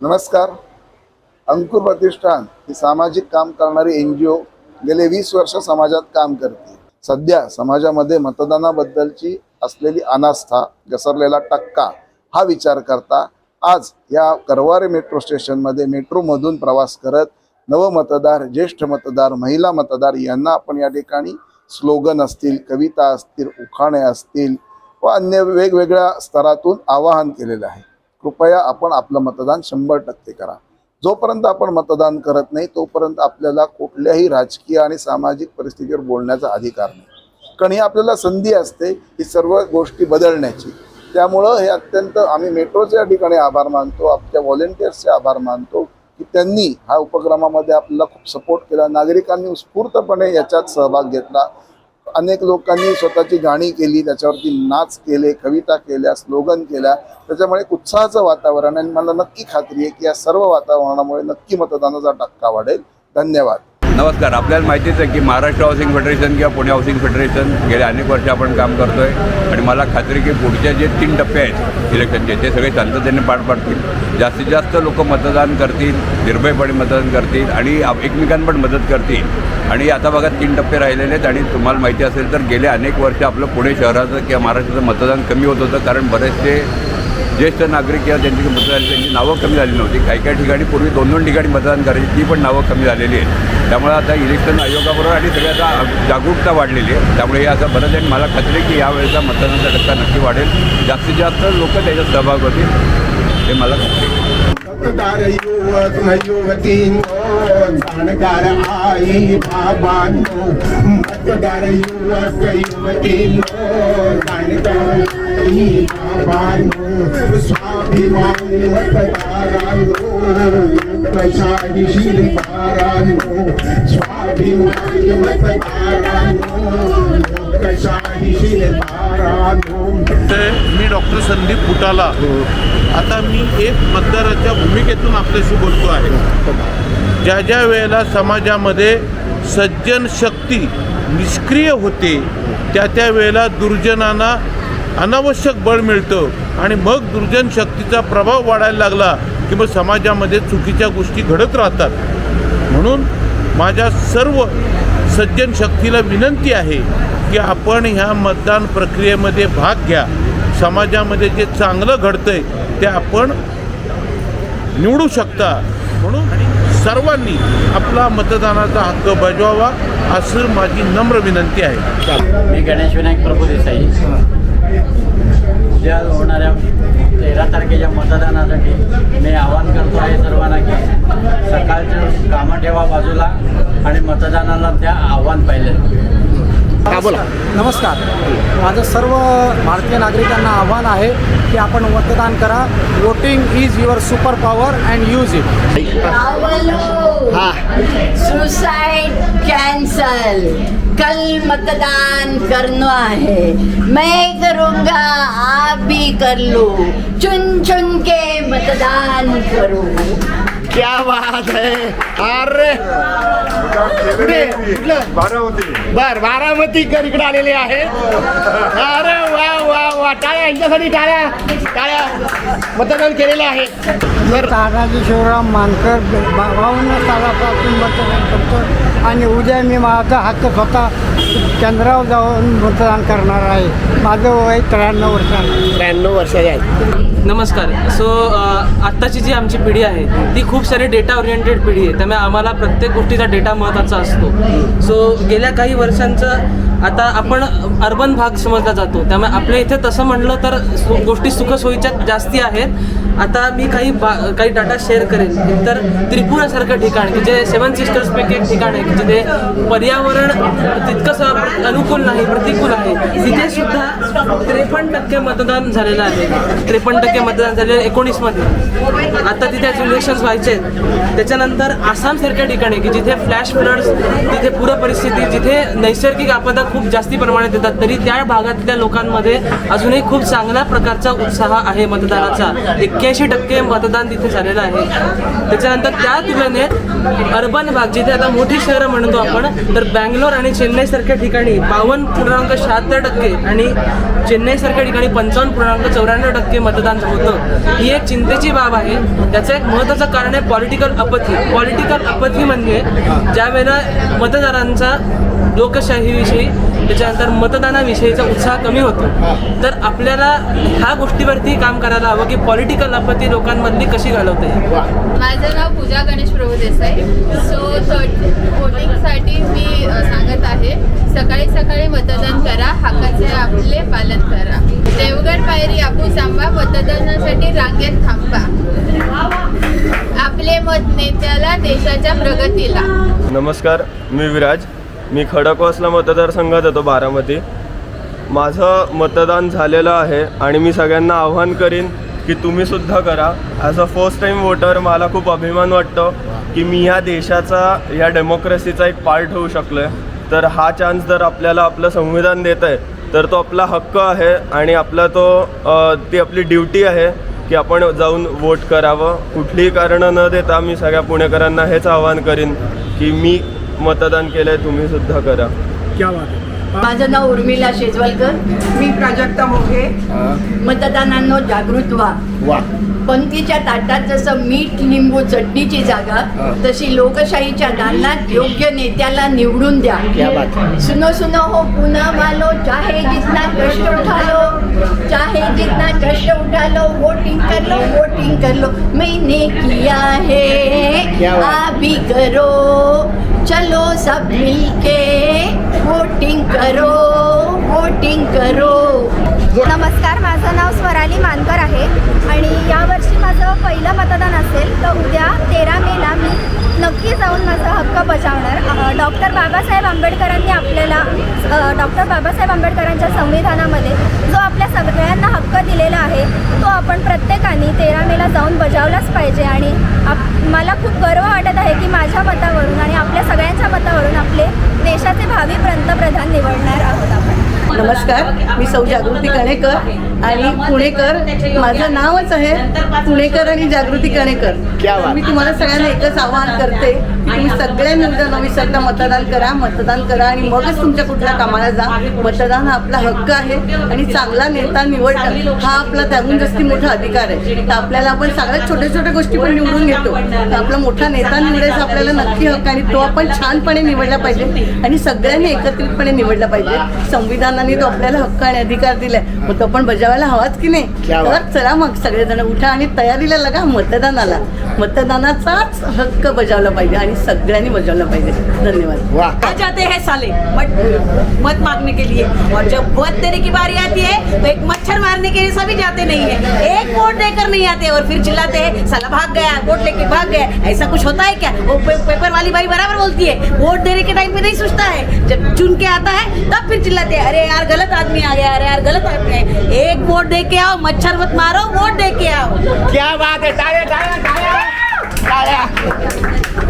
नमस्कार. अंकुर प्रतिष्ठान ही सामाजिक काम करणारी एन जी ओ गेले वीस वर्ष समाजात काम करते. सध्या समाजामध्ये मतदानाबद्दलची असलेली अनास्था घसरलेला टक्का हा विचार करता आज या करवारे मेट्रो स्टेशनमध्ये मेट्रोमधून प्रवास करत नवमतदार ज्येष्ठ मतदार महिला मतदार यांना आपण या ठिकाणी स्लोगन असतील कविता असतील उखाणे असतील व अन्य वेगवेगळ्या स्तरातून आवाहन केलेलं आहे. कृपया आपण आपलं मतदान शंभर टक्के करा. जोपर्यंत आपण मतदान करत नाही तोपर्यंत आपल्याला कुठल्याही राजकीय आणि सामाजिक परिस्थितीवर बोलण्याचा अधिकार नाही. कारण ही आपल्याला संधी असते ही सर्व गोष्टी बदलण्याची. त्यामुळं हे अत्यंत आम्ही मेट्रोच्या ठिकाणी आभार मानतो आपल्या व्हॉलेंटियर्सचे आभार मानतो की त्यांनी हा उपक्रमामध्ये आपल्याला खूप सपोर्ट केला. नागरिकांनी उत्स्फूर्तपणे याच्यात सहभाग घेतला. अनेक लोकांनी स्वतःची गाणी केली त्याच्यावरती नाच केले कविता केल्या स्लोगन केल्या. त्याच्यामुळे उत्साहाचं वातावरण आणि मला नक्की खात्री आहे की या सर्व वातावरणामुळे नक्की मतदानाचा टक्का वाढेल. धन्यवाद. नमस्कार. आपल्याला माहितीच आहे की महाराष्ट्र हाऊसिंग फेडरेशन किंवा पुणे हाऊसिंग फेडरेशन गेले अनेक वर्ष आपण काम करतो आहे आणि मला खात्री की पुढचे जे तीन टप्पे आहेत इलेक्शनचे ते सगळे शांततेने पार पाडतील. जास्तीत जास्त लोक मतदान करतील निर्भयपणे मतदान करतील आणि एकमेकांपण मदत करतील. आणि आता बघा तीन टप्पे राहिलेले आहेत आणि तुम्हाला माहिती असेल तर गेले अनेक वर्ष आपलं पुणे शहराचं किंवा महाराष्ट्राचं मतदान कमी होत होतं कारण बरेचसे ज्येष्ठ नागरिक किंवा ज्यांची मतदान त्यांची नावं कमी झाली नव्हती. काही काही ठिकाणी पूर्वी दोन दोन ठिकाणी मतदान करायची ती पण नावं कमी झालेली आहेत. त्यामुळे आता इलेक्शन आयोगाबरोबर आणि सगळ्याचा जागरूकता वाढलेली आहे. त्यामुळे हे असं बरंच आहे आणि मला खात्री आहे की यावेळेचा मतदानाचा टक्का नक्की वाढेल. जास्तीत जास्त लोक त्याच्यात सहभाग होतील हे मला खात्री Pagdarayuwat ngayuwatingon Sa nagdaraay paban mo Pagdarayuwat ngayuwatingon Sa nagdaraay paban mo Sabi man at pagdaran mo May sagi siliparan mo Sabi man मी डॉक्टर संदीप फुटाला आता मी एक मतदाराच्या भूमिकेतून आपल्याशी बोलतो आहे. ज्या ज्या वेळेला समाजामध्ये सज्जन शक्ती निष्क्रिय होते त्या त्या वेळेला दुर्जनांना अनावश्यक बळ मिळतं आणि मग दुर्जन शक्तीचा प्रभाव वाढायला लागला की मग समाजामध्ये चुकीच्या गोष्टी घडत राहतात. म्हणून माझ्या सर्व सज्जन शक्तीला विनंती आहे की आपण ह्या मतदान प्रक्रियेमध्ये भाग घ्या. समाजामध्ये जे चांगलं घडतं आहे ते आपण निवडू शकता. म्हणून सर्वांनी आपला मतदानाचा हक्क बजावावा असं माझी नम्र विनंती आहे. मी गणेश विनायक प्रभू देसाई उद्या होणाऱ्या तेरा तारखेच्या मतदानासाठी मी आवाहन करतो आहे सर्वांना की सकाळचं कामं ठेवा बाजूला आणि मतदानाला त्या आव्हान पाहिलं नमस्कार. माझं सर्व भारतीय नागरिकांना आव्हान आहे की आपण मतदान करा. Voting is your super power and use it suicide cancel कल मतदान करना है मैं करूँगा आप भी कर लो. चुन चुन के मतदान करो. क्या बात है। अरे। कुठे? कुठलं? बर बारामती कर इकडे आलेले आहे. अरे वा वा टाळ्या यांच्यासाठी टाळ्या टाळ्या मतदान केलेलं आहे. तर तानाजी शिवराम मानकर बावन्न सालापासून मतदान करतो आणि उद्या मी माझा हक्क स्वतः केंद्रावर जाऊन मतदान करणार आहे. माझं वय त्र्याण्णव वर्षांचं त्र्याण्णव वर्षाचे आहेत नमस्कार. सो आत्ताची जी आमची पिढी आहे ती खूप सारी डेटा ओरिएंटेड पिढी आहे. त्यामुळे आम्हाला प्रत्येक गोष्टीचा डेटा महत्त्वाचा असतो. सो गेल्या काही वर्षांचं आता आपण अर्बन भाग समजला जातो. त्यामुळे आपल्या इथे तसं म्हणलं तर सु- गोष्टी सुखसोयीच्या जास्ती आहेत. आता मी काही बा काही डाटा शेअर करेन. तर त्रिपुरासारखं ठिकाण की जे सेवन सिस्टर्सपैकी एक ठिकाण आहे की जिथे पर्यावरण तितकंसं अनुकूल नाही प्रतिकूल आहे. तिथे सुद्धा त्रेपन्न टक्के मतदान झालेलं आहे. त्रेपन्न टक्के मतदान झालेलं एकोणीसमध्ये. आता तिथे इलेक्शन्स व्हायचे आहेत. त्याच्यानंतर आसामसारख्या ठिकाणी की जिथे फ्लॅश फ्लड्स तिथे पूर परिस्थिती जिथे नैसर्गिक आपदा खूप जास्ती प्रमाणात येतात तरी त्या भागातल्या लोकांमध्ये अजूनही खूप चांगल्या प्रकारचा उत्साह आहे मतदानाचा. एक्क्याऐंशी टक्के मतदान तिथे झालेलं आहे. त्याच्यानंतर त्या तुलनेत अर्बन भाग जिथे आता मोठी शहरं म्हणतो आपण तर बँगलोर आणि चेन्नईसारख्या ठिकाणी बावन्न पूर्णांक शहात्तर टक्के आणि चेन्नईसारख्या ठिकाणी पंचावन्न पूर्णांक चौऱ्याण्णव टक्के मतदान होतं. ही एक चिंतेची बाब आहे. त्याचं एक महत्त्वाचं कारण आहे पॉलिटिकल अपथी पॉलिटिकल अपथी म्हणजे ज्या वेळेला मतदारांचा लोकशाहीविषयी त्याच्यानंतर मतदानाविषयीचा उत्साह कमी होतो. तर आपल्याला ह्या गोष्टीवरती काम करायला हवं की पॉलिटिकल अपथी लोकांमधली कशी घालवता माझं नाव पूजा गणेश प्रभू देसाई. सो वोटिंगसाठी मी सांगत आहे सकाळी सकाळी मतदान करा हक्काचे आपले पालन करा. देवगड पायरी आपूस आंबा मतदानासाठी रांगेत थांबा. आपले मत नेत्याला देशाच्या प्रगतीला. नमस्कार मी विराज. मी खडकवासला मतदारसंघात येतो बारामती. माझं मतदान झालेलं आहे आणि मी सगळ्यांना आव्हान करीन की तुम्हीसुद्धा करा. As a first time voter मला खूप अभिमान वाटतो की मी ह्या देशाचा ह्या डेमोक्रेसीचा एक पार्ट होऊ शकलो आहे तर हा चान्स जर आपल्याला आपलं संविधान देत आहे तर तो आपला हक्क आहे आणि आपला तो ती आपली ड्युटी आहे की आपण जाऊन वोट करावं. कुठलीही कारणं न देता मी सगळ्या पुणेकरांना हेच आवाहन करीन की मी मतदान केलं आहे तुम्ही सुद्धा करा. माझं नाव उर्मिला शेजवलकर. मी प्राजक्ता मोघे. मतदानांनो जागृत व्हा. वा. पंक्तीच्या ताटात जसं मीठ लिंबू चटणीची जागा तशी लोकशाहीच्या दालनात योग्य नेत्याला निवडून द्या. क्या बात है. सुनो सुनो हो पुन्हा मालो. चाहे जितना कष्ट उठा लो चाहे जितना कष्ट उठा लो वोटिंग कर लो वोटिंग कर लो मैंने किया है क्या बात. आप भी करो. चलो सब मिलके वोटिंग करो वोटिंग करो. नमस्कार माझं नाव स्वराली मानकर आहे. आणि यावर्षी माझं पहिलं मतदान असेल तर उद्या तेरा मेला मी नक्की जाऊन माझा हक्क बजावणार डॉक्टर बाबासाहेब आंबेडकरांनी आपल्याला डॉक्टर बाबासाहेब आंबेडकरांच्या संविधानामध्ये जो आपल्या सगळ्यांना हक्क दिलेला आहे तो आपण प्रत्येकाने तेरा मेला जाऊन बजावलाच पाहिजे. आणि आप मला खूप गर्व वाटत आहे की माझ्या मतावरून आणि आपल्या सगळ्यांच्या मतावरून आपले देशाचे भावी पंतप्रधान निवडणार आहोत नमस्कार मी सौ जागृती कणेकर आणि पुणेकर. माझं नावच आहे पुणेकर आणि जागृती कणेकर. मी तुम्हाला सगळ्यांना एकच आवाहन करते की तुम्ही सगळ्यांनी उद्या नवीसरता मतदान करा मतदान करा आणि मगच तुमच्या कुठल्या कामाला जा. मतदान हा आपला हक्क आहे आणि चांगला नेता निवडणं हा आपला त्याहून जास्ती मोठा अधिकार आहे. तर आपल्याला आपण सगळ्यात छोट्या छोट्या गोष्टी पण निवडून घेतो. आपला मोठा नेता निवडायचा आपल्याला नक्की हक्क आणि तो आपण छानपणे निवडला पाहिजे आणि सगळ्यांनी एकत्रितपणे निवडला पाहिजे. संविधानाने तो आपल्याला हक्क आणि अधिकार दिलाय मग तो आपण बजावायला हवाच की नाही. तर चला मग सगळेजण उठा आणि तयारीला लगा मतदानाला. मतदानाचाच हक्क बजावला पाहिजे आणि सगळ्यांनी बजावला पाहिजे. धन्यवाद. जाते हैं साले? मत मत मांगने के लिए और जब वोट देने की बारी आती है तो एक मच्छर मारने के लिए सभी जाते नहीं है. एक वोट देकर नहीं आते और फिर चिल्लाते हैं साला भाग गया वोट लेके भाग गया ऐसा कुछ होता है क्या? वो पे, पेपर वाली भाई बराबर बोलती है वोट देने के टाइम पे नहीं सोचता है। जब चुन के आता है तब फिर चिल्लाते हैं अरे यार गलत आदमी आ गया अरे यार गलत आदमी है। एक वोट दे के आओ मच्छर मत मारो वोट दे के आओ। क्या बात है टाळ्या टाळ्या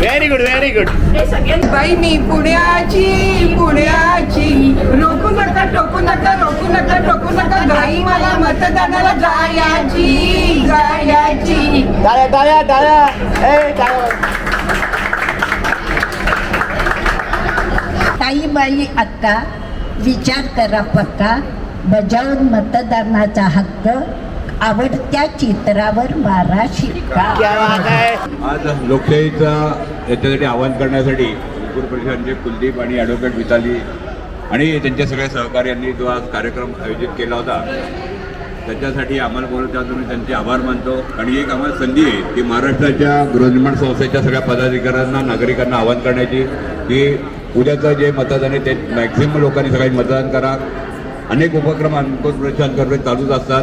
व्हेरी गुड व्हेरी गुड बाई मी पुण्याची पुण्याची. रोकू नका टोकू नका रोकू नका टोकू नका. गाई मला मतदानाला जायाची जायाची. टाळ्या टाळ्या टाळ्या ए टाळ्या ताई बाई आता विचार करा पक्का. बजावून मतदानाचा हक्क आवडत्या चित्रावर मारा शिक्का. आज लोकशाहीचा याच्यासाठी आवाहन करण्यासाठी नागपूर परिषदांचे कुलदीप आणि ॲडव्होकेट मिताली आणि त्यांच्या सगळ्या सहकार्यांनी जो आज कार्यक्रम आयोजित केला होता त्याच्यासाठी आम्हाला बोलत त्यातून मी त्यांचे आभार मानतो. आणि एक आम्हाला संधी आहे की महाराष्ट्राच्या गृहनिर्माण संस्थेच्या सगळ्या पदाधिकाऱ्यांना नागरिकांना आवाहन करण्याची की उद्याचं जे मतदान आहे ते मॅक्झिमम लोकांनी सगळ्यांनी मतदान करा. अनेक उपक्रम अंकुर परिषदांकडे चालूच असतात.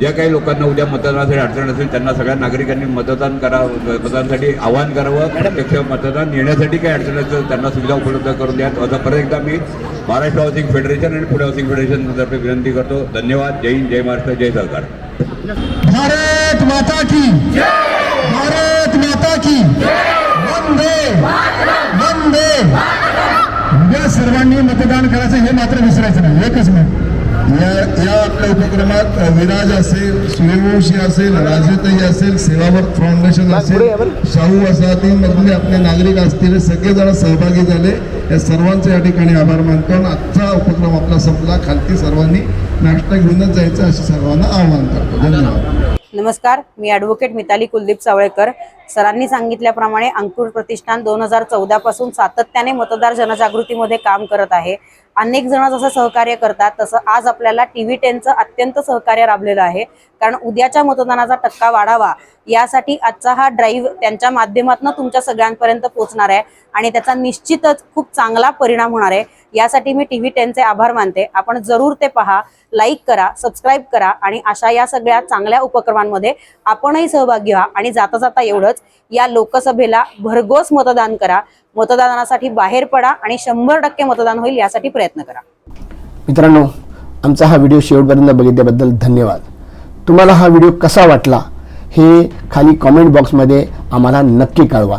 ज्या काही लोकांना उद्या मतदानासाठी अडचण असेल त्यांना सगळ्या नागरिकांनी मतदान करा मतदानासाठी आवाहन करावं. प्रत्यक्ष मतदान येण्यासाठी काही अडचण असेल त्यांना सुविधा उपलब्ध करून द्या. आता परत एकदा मी महाराष्ट्र हाऊसिंग फेडरेशन आणि पुणे हाऊसिंग फेडरेशन तर्फे विनंती करतो. धन्यवाद. जय हिंद जय महाराष्ट्र जय सरकार. भारत माता की भारत माता की वंदे! वंदे! उद्या सर्वांनी मतदान करायचं हे मात्र विसरायचं नाही. एकच मिनिट. या या आपल्या उपक्रमात विराज असेल सूर्यवंशी असेल राजताई असेल सेवावर्त फाउंडेशन असेल शाहू वसाहती मधले आपले नागरिक असतील सगळेजण सहभागी झाले. या सर्वांचे या ठिकाणी आभार मानतो आणि आजचा उपक्रम आपला संपला. खालती सर्वांनी नाश्ता घेऊनच जायचं असं सर्वांना आवाहन करतो. धन्यवाद. नमस्कार मी ॲडव्होकेट मिताली कुलदीप सावळेकर. सरांनी सांगितल्याप्रमाणे अंकुर प्रतिष्ठान दोन हजार चौदापासून सातत्याने मतदार जनजागृतीमध्ये काम करत आहे. अनेक जण जसं सहकार्य करतात तसं आज आपल्याला टी व्ही टेनचं अत्यंत सहकार्य राबलेलं आहे. कारण उद्याच्या मतदानाचा टक्का वाढावा यासाठी आजचा हा ड्राईव्ह त्यांच्या माध्यमातून तुमच्या सगळ्यांपर्यंत पोहोचणार आहे. आणि त्याचा निश्चितच खूप चांगला परिणाम होणार आहे. यासाठी मी टी व्ही टेनचे आभार मानते. आपण जरूर ते पहा लाईक करा सबस्क्राईब करा आणि अशा या सगळ्या चांगल्या उपक्रमांमध्ये आपणही सहभागी व्हा आणि जाता जाता एवढंच या लोकसभेला भरघोस मतदान करा. मतदानासाठी बाहेर पडा आणि शंभर टक्के मतदान होईल यासाठी प्रयत्न करा. मित्रांनो आमचा हा व्हिडिओ शेवटपर्यंत बघितल्याबद्दल धन्यवाद. तुम्हाला हा व्हिडिओ कसा वाटला हे खाली कॉमेंट बॉक्समध्ये आम्हाला नक्की कळवा.